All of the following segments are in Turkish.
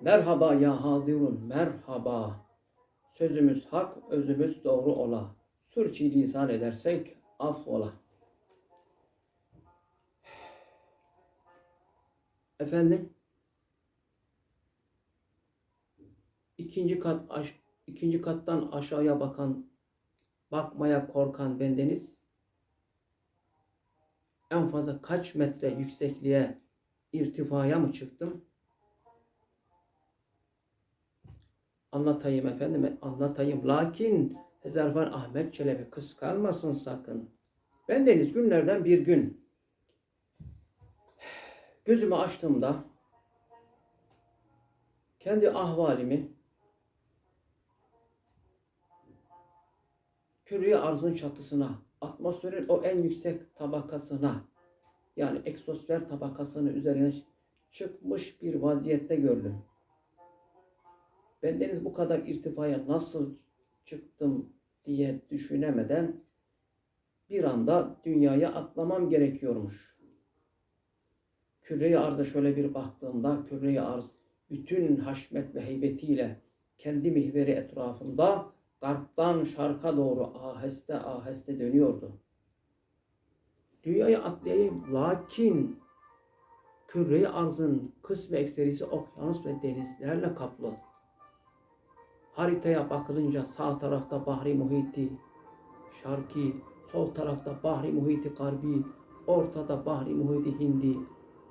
Merhaba ya hazirun merhaba. Sözümüz hak, özümüz doğru ola. Sürçü lisan edersek affola. Efendim? ikinci kat aş, ikinci kattan aşağıya bakan, bakmaya korkan bendeniz en fazla kaç metre yüksekliğe, irtifaya mı çıktım? Anlatayım efendim, anlatayım. Lakin Hezarfen Ahmet Çelebi kıskanmasın sakın. Bendeniz günlerden bir gün gözümü açtığımda kendi ahvalimi küre arzın çatısına, atmosferin o en yüksek tabakasına yani eksosfer tabakasının üzerine çıkmış bir vaziyette gördüm. Bendeniz bu kadar irtifaya nasıl çıktım diye düşünemeden bir anda dünyaya atlamam gerekiyormuş. Küre-i arza şöyle bir baktığımda küre-i arz bütün haşmet ve heybetiyle kendi mihveri etrafında garptan şarka doğru aheste aheste dönüyordu. Dünyaya atlayayım lakin küre-i arzın kısmı ekserisi okyanus ve denizlerle kaplı. Haritaya bakılınca sağ tarafta Bahri Muhiti, Şarki, sol tarafta Bahri Muhiti Garbi, ortada Bahri Muhiti Hindi.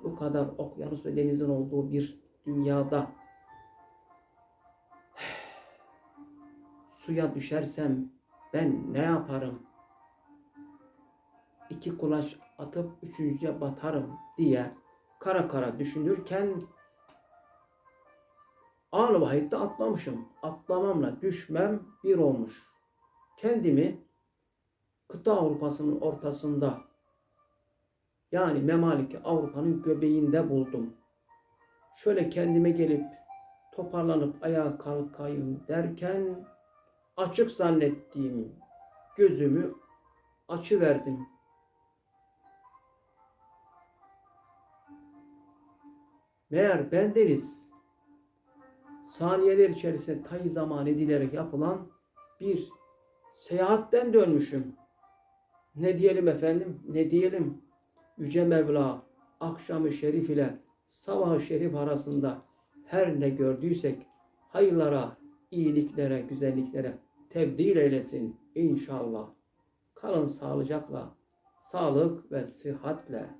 Bu kadar okyanus ve denizin olduğu bir dünyada suya düşersem ben ne yaparım? İki kulaç atıp üçüncüye batarım diye kara kara düşünürken Ağlı vahitte atlamışım. Atlamamla düşmem bir olmuş. Kendimi kıta Avrupa'sının ortasında yani Memaliki Avrupa'nın göbeğinde buldum. Şöyle kendime gelip toparlanıp ayağa kalkayım derken açık zannettiğim gözümü açıverdim. Meğer bendeniz saniyeler içerisinde tay zaman edilerek yapılan bir seyahatten dönmüşüm. Ne diyelim efendim, ne diyelim? Yüce Mevla akşamı şerif ile sabahı şerif arasında her ne gördüysek hayırlara, iyiliklere, güzelliklere tebdil eylesin inşallah. Kalın sağlıcakla, sağlık ve sıhhatle.